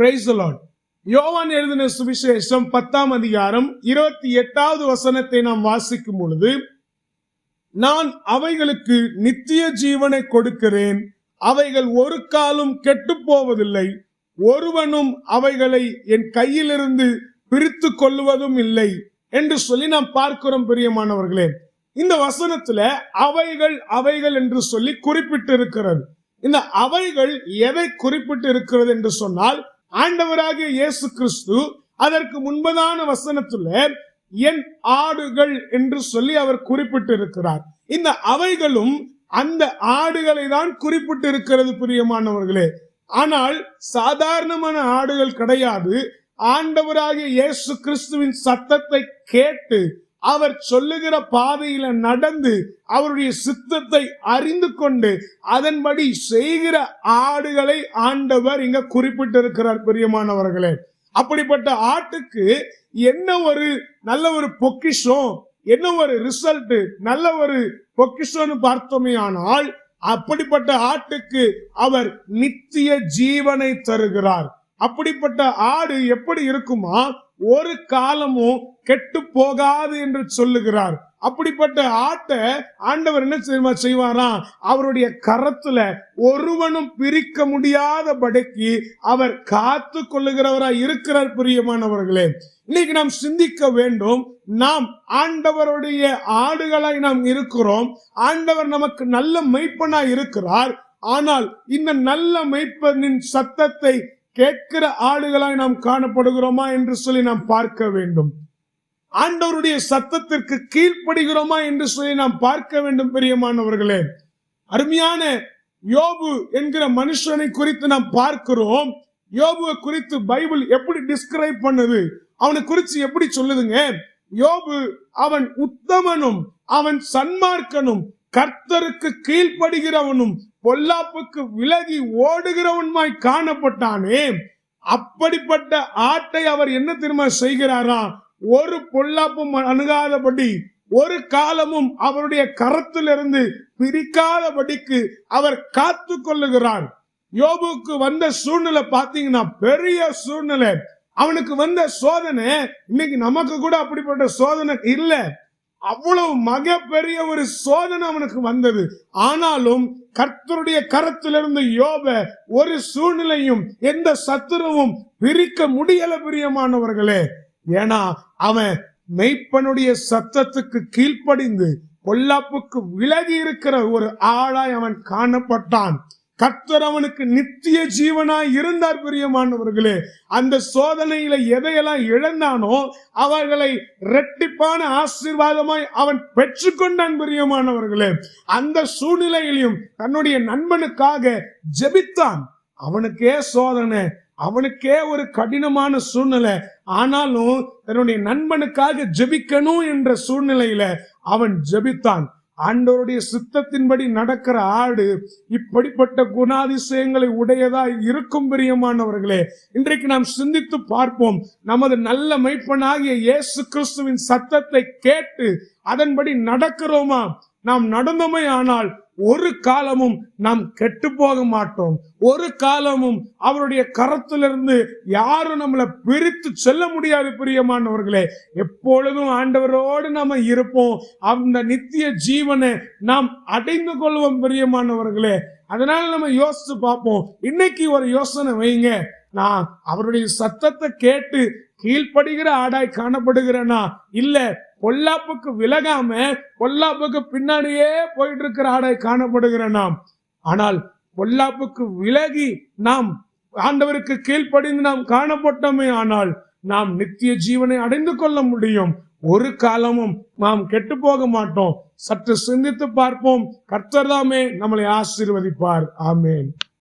Price யோவான் எழுதின சுவிசேஷம் பத்தாம் அதிகாரம் இருபத்தி எட்டாவது வசனத்தை நாம் வாசிக்கும் பொழுது நான் அவைகளுக்கு நித்திய ஜீவனை கொடுக்கிறேன் அவைகள் ஒரு காலும் கெட்டு போவதில்லை ஒருவனும் அவைகளை என் கையிலிருந்து பிரித்து கொள்ளுவதும் இல்லை என்று சொல்லி நாம் பார்க்கிறோம் பிரியமானவர்களே. இந்த வசனத்துல அவைகள் அவைகள் என்று சொல்லி குறிப்பிட்டு இருக்கிறது இந்த அவைகள் எதை குறிப்பிட்டு இருக்கிறது என்று சொன்னால் ஆண்டவராகிய இயேசு கிறிஸ்து அதற்கு முன்பதான வசனத்துல என் ஆடுகள் என்று சொல்லி அவர் குறிப்பிட்டு இருக்கிறார் இந்த அவைகளும் அந்த ஆடுகளை தான் குறிப்பிட்டு இருக்கிறது பிரியமானவர்களே. ஆனால் சாதாரணமான ஆடுகள் கிடையாது. ஆண்டவராகிய இயேசு கிறிஸ்துவின் சத்தத்தை கேட்டு அவர் சொல்லுகிற பாதையில நடந்து அவருடைய சித்தத்தை அறிந்து கொண்டு அதன்படி செய்கிற ஆடுகளை ஆண்டவர் இங்க குறிப்பிட்டிருக்கிறார் பிரியமானவர்களே. அப்படிப்பட்ட ஆட்டுக்கு என்ன ஒரு நல்ல ஒரு பொக்கிஷம் என்ன ஒரு ரிசல்ட் நல்ல ஒரு பொக்கிஷம்னு பார்த்தோமே ஆனால் அப்படிப்பட்ட ஆட்டுக்கு அவர் நித்திய ஜீவனை தருகிறார். அப்படிப்பட்ட ஆடு எப்படி இருக்குமா? ஒரு காலமும் கெட்டு போகாது என்று சொல்லுகிறார். அப்படிப்பட்ட ஆட்டை ஆண்டவர் என்ன செய்வா செய்வாராம்? அவருடைய கரத்துல ஒருவனும் பிரிக்க முடியாதபடிக்கு அவர் காத்து கொள்ளுகிறவராய் இருக்கிறார் பிரியமானவர்களே. இன்னைக்கு நாம் சிந்திக்க வேண்டும். நாம் ஆண்டவருடைய ஆடுகளாய் நாம் இருக்கிறோம். ஆண்டவர் நமக்கு நல்ல மெய்ப்பனாய் இருக்கிறார். ஆனால் இந்த நல்ல மெய்ப்பனின் சத்தத்தை கேட்கிற ஆளுகளாய் நாம் காணப்படுகிறோமா என்று சொல்லி நாம் பார்க்க வேண்டும். ஆண்டவருடைய சத்தத்திற்கு கீழ்ப்படுகிறோமா என்று சொல்லி நாம் பார்க்க வேண்டும் பெரியமானவர்களே. அருமையான யோபு என்கிற மனுஷனை குறித்து நாம் பார்க்கிறோம். யோபுவை குறித்து பைபிள் எப்படி டிஸ்கிரைப் பண்ணுது அவனை குறித்து எப்படி சொல்லுதுங்க? யோபு அவன் உத்தமனும் அவன் சன்மார்க்கனும் கர்த்தருக்கு கீழ்ப்படுகிறவனும் பொல்லாப்புக்கு விலகி ஓடுகிறவன்மாய் காணப்பட்டானே. அப்படிப்பட்ட ஆட்டை அவர் என்ன திரும்ப செய்கிறாரா? ஒரு பொல்லாப்பும் அணுகாதபடி ஒரு காலமும் அவருடைய கரத்திலிருந்து பிரிக்காதபடிக்கு அவர் காத்து கொள்ளுகிறார். யோபுக்கு வந்த சூழ்நிலை பாத்தீங்கன்னா பெரிய சூழ்நிலை. அவனுக்கு வந்த சோதனை இன்னைக்கு நமக்கு கூட அப்படிப்பட்ட சோதனை இல்லை. அவ்வளவு மக பெரிய ஒரு சோதனை அவனுக்கு வந்தது. ஆனாலும் கர்த்தருடைய கரத்திலிருந்து யோப ஒரு சூழ்நிலையும் எந்த சத்துருவும் பிரிக்க முடியல பிரியமானவர்களே. ஏன்னா அவன் மெய்ப்பனுடைய சத்தத்துக்கு கீழ்ப்படிந்து பொல்லாப்புக்கு விலகி இருக்கிற ஒரு ஆளாய் அவன் காணப்பட்டான். கர்த்தர் அவனுக்கு நித்திய ஜீவனாய் இருந்தார் பிரியமானவர்களே அந்த சோதனையில எதையெல்லாம் இழந்தானோ அவர்களை இரட்டிப்பான ஆசீர்வாதமாய் அவன் பெற்றுக்கொண்டான் பிரியமானவர்களே அந்த சூழ்நிலையிலையும் தன்னுடைய நண்பனுக்காக ஜெபித்தான். அவனுக்கே சோதனை அவனுக்கே ஒரு கடினமான சூழ்நிலை. ஆனாலும் தன்னுடைய நண்பனுக்காக ஜெபிக்கணும் என்ற சூழ்நிலையில அவன் ஜெபித்தான். ஆண்டவருடைய சித்தத்தின்படி நடக்கிற ஆடு இப்படிப்பட்ட குணாதிசயங்களை உடையதாய் இருக்கும் பிரியமானவர்களே இன்றைக்கு நாம் சிந்தித்து பார்ப்போம். நமது நல்ல மைப்பனாகிய இயேசு கிறிஸ்துவின் சத்தத்தை கேட்டு அதன்படி நடக்கிறோமா? நாம் நடந்தோமே ஆனால் ஒரு காலமும் நாம் கெட்டு போக மாட்டோம். ஒரு காலமும் அவருடைய கரத்திலிருந்து யாரும் நம்மளை பிரித்து செல்ல முடியாது பிரியமானவர்களே. எப்பொழுதும் ஆண்டவரோடு நம்ம இருப்போம். அந்த நித்திய ஜீவனை நாம் அடைந்து கொள்வோம் பிரியமானவர்களே. அதனால நம்ம யோசிச்சு பார்ப்போம். இன்னைக்கு ஒரு யோசனை வைங்க. நான் அவருடைய சத்தத்தை கேட்டு கீழ்ப்படுகிற ஆடாய் காணப்படுகிறேனா? இல்ல பொல்லாப்புக்கு விலகாம பொல்லாப்புக்கு பின்னாடியே போயிட்டு இருக்கிற ஆடை காணப்படுகிற நாம். ஆனால் பொல்லாப்புக்கு விலகி நாம் ஆண்டவருக்கு கீழ்ப்படிந்து நாம் காணப்பட்டோமே ஆனால் நாம் நித்திய ஜீவனை அடைந்து கொள்ள முடியும். ஒரு காலமும் நாம் கெட்டு போக மாட்டோம். சற்று சிந்தித்து பார்ப்போம். கர்த்தர் தாமே நம்மளை ஆசீர்வதிப்பார். ஆமேன்.